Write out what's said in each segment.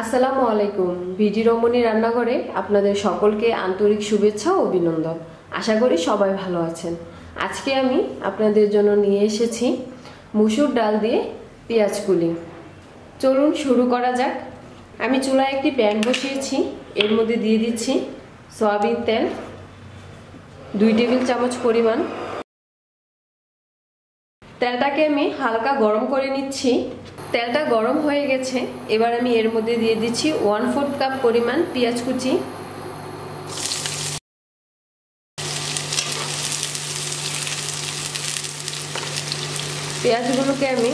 আসসালামু আলাইকুম। ভিডি রমণী রান্নাঘরে আপনাদের সকলকে আন্তরিক শুভেচ্ছা ও অভিনন্দন। আশা করি সবাই ভালো আছেন। আজকে আমি আপনাদের জন্য নিয়ে এসেছি মুসুর ডাল দিয়ে পেঁয়াজ কুলি। চলুন শুরু করা যাক। আমি চুলায় একটি প্যান বসিয়েছি। এর মধ্যে দিয়ে দিচ্ছি সয়াবিন তেল, দুই টেবিল চামচ পরিমাণ। তেলটাকে আমি হালকা গরম করে নিচ্ছি। তেলটা গরম হয়ে গেছে, এবার আমি এর মধ্যে দিয়ে দিচ্ছি ওয়ান ফোর্থ কাপ পরিমাণ পেঁয়াজ কুচি। পেঁয়াজগুলোকে আমি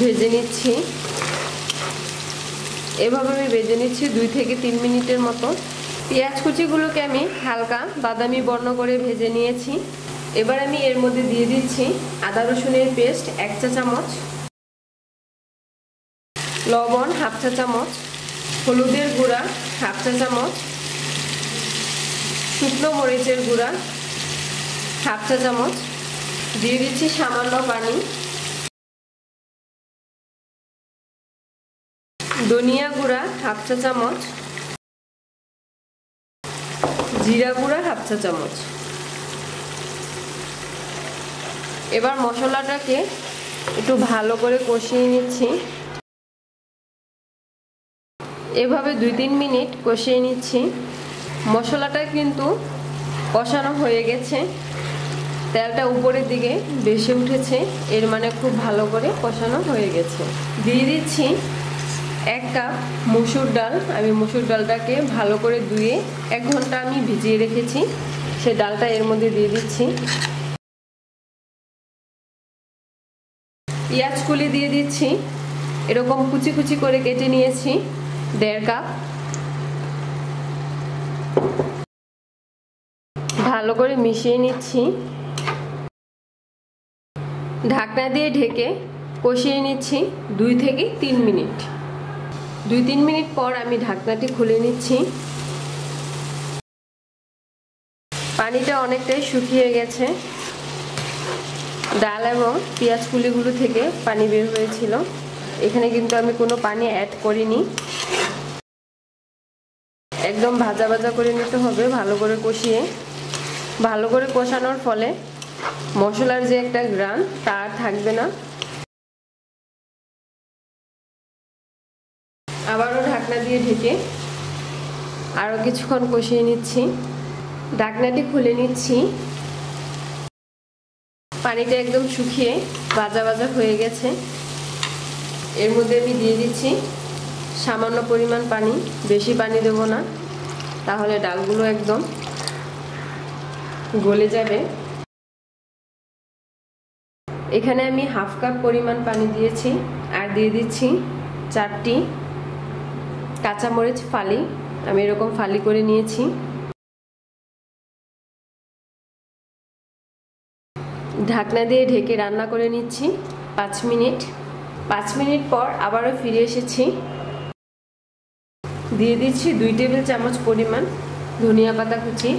ভেজে নিচ্ছি। এভাবে আমি ভেজে নিচ্ছি দুই থেকে তিন মিনিটের মতো। পেঁয়াজ কুচিগুলোকে আমি হালকা বাদামি বর্ণ করে ভেজে নিয়েছি। এবার আমি এর মধ্যে দিয়ে দিচ্ছি আদা রসুনের পেস্ট এক চা চামচ। লবণ হাফ চা চামচ, হলুদের গুঁড়া হাফ চা চামচ, শুকনো মরিচের গুঁড়া হাফ চা চামচ, দিয়ে দিচ্ছি সামান্য পানি। ধনিয়া গুঁড়া হাফ চা চামচ, জিরা গুঁড়া হাফ চা চামচ। এবার মশলাটাকে একটু ভালো করে কষিয়ে নিচ্ছি। এভাবে দুই তিন মিনিট কষিয়ে নিচ্ছি। মশলাটা কিন্তু কষানো হয়ে গেছে। তেলটা উপরের দিকে বেশি উঠেছে। এর মানে খুব ভালো করে কষানো হয়ে গেছে। দিয়ে দিচ্ছি এক কাপ মুসুর ডাল। আমি মুসুর ডালটাকে ভালো করে ধুয়ে এক ঘণ্টা আমি ভিজিয়ে রেখেছি। সে ডালটা এর মধ্যে দিয়ে দিচ্ছি। পেঁয়াজ কুলি দিয়ে দিচ্ছি। এরকম কুচি কুচি করে কেটে নিয়েছি। দেড় কাপ। ভালো করে মিশিয়ে নিচ্ছি। ঢাকনা দিয়ে ঢেকে কষিয়ে নিচ্ছি দুই থেকে তিন মিনিট। দুই তিন মিনিট পর আমি ঢাকনাটি খুলে নিচ্ছি। পানিটা অনেকটাই শুকিয়ে গেছে। ডাল এবং পেঁয়াজ কুলিগুলো থেকে পানি বের হয়েছিল। এখানে কিন্তু আমি কোনো পানি অ্যাড করিনি। একদম ভাজা ভাজা করে নিতে হবে, ভালো করে কষিয়ে। ভালো করে কষানোর ফলে মশলার যে একটা গ্রান তা থাকবে না। আবারও ঢাকনা দিয়ে ঢেকে আরও কিছুক্ষণ কষিয়ে নিচ্ছি। ঢাকনাটি খুলে নিচ্ছি। পানিটা একদম শুকিয়ে ভাজা ভাজা হয়ে গেছে। এর মধ্যে আমি দিয়ে দিচ্ছি সামান্য পরিমাণ পানি, বেশি পানি দেবো না। তাহলে ডালগুলো একদম গলে যাবে। এখানে আমি হাফ কাপ পরিমাণ পানি দিয়েছি আর দিয়ে দিচ্ছি চারটি কাঁচামরিচ ফালি। আমি এরকম ফালি করে নিয়েছি। ঢাকনা দিয়ে ঢেকে রান্না করে নিচ্ছি পাঁচ মিনিট। পাঁচ মিনিট পর আবারও ফিরে এসেছি। দিয়ে দিচ্ছি দুই টেবিল চামচ পরিমাণ ধনিয়া পাতা কুচি।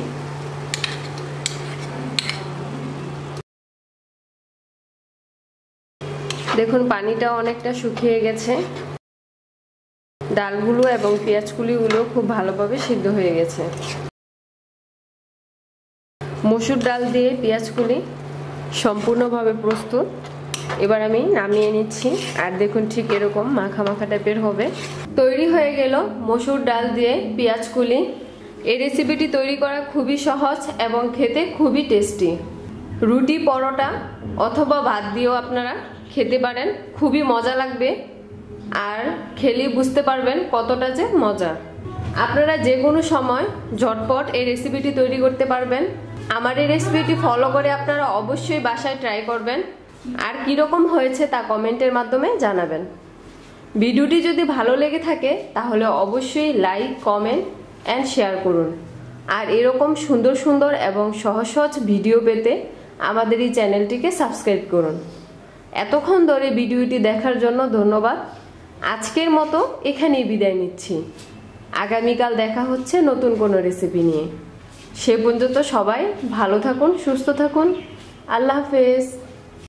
দেখুন, পানিটা অনেকটা শুকিয়ে গেছে। ডালগুলো এবং পেঁয়াজকুলিগুলো খুব ভালোভাবে সিদ্ধ হয়ে গেছে। মসুর ডাল দিয়ে পেঁয়াজকুলি সম্পূর্ণভাবে প্রস্তুত। এবার আমি নামিয়ে নিচ্ছি। আর দেখুন ঠিক এরকম মাখা মাখা টাইপের হবে। তৈরি হয়ে গেল মসুর ডাল দিয়ে পেঁয়াজ কুলি। এই রেসিপিটি তৈরি করা খুবই সহজ এবং খেতে খুবই টেস্টি রুটি, পরোটা অথবা ভাত দিয়েও আপনারা খেতে পারেন। খুবই মজা লাগবে। আর খেলেই বুঝতে পারবেন কতটা যে মজা। আপনারা যে কোনো সময় ঝটপট এই রেসিপিটি তৈরি করতে পারবেন। আমার এই রেসিপিটি ফলো করে আপনারা অবশ্যই বাসায় ট্রাই করবেন। আর কীরকম হয়েছে তা কমেন্টের মাধ্যমে জানাবেন। ভিডিওটি যদি ভালো লেগে থাকে, তাহলে অবশ্যই লাইক, কমেন্ট অ্যান্ড শেয়ার করুন। আর এরকম সুন্দর সুন্দর এবং সহজ সহজ ভিডিও পেতে আমাদের এই চ্যানেলটিকে সাবস্ক্রাইব করুন। এতক্ষণ ধরে ভিডিওটি দেখার জন্য ধন্যবাদ। আজকের মতো এখানেই বিদায় নিচ্ছি। আগামীকাল দেখা হচ্ছে নতুন কোনো রেসিপি নিয়ে। সে পর্যন্ত সবাই ভালো থাকুন, সুস্থ থাকুন। আল্লাহ হাফেজ।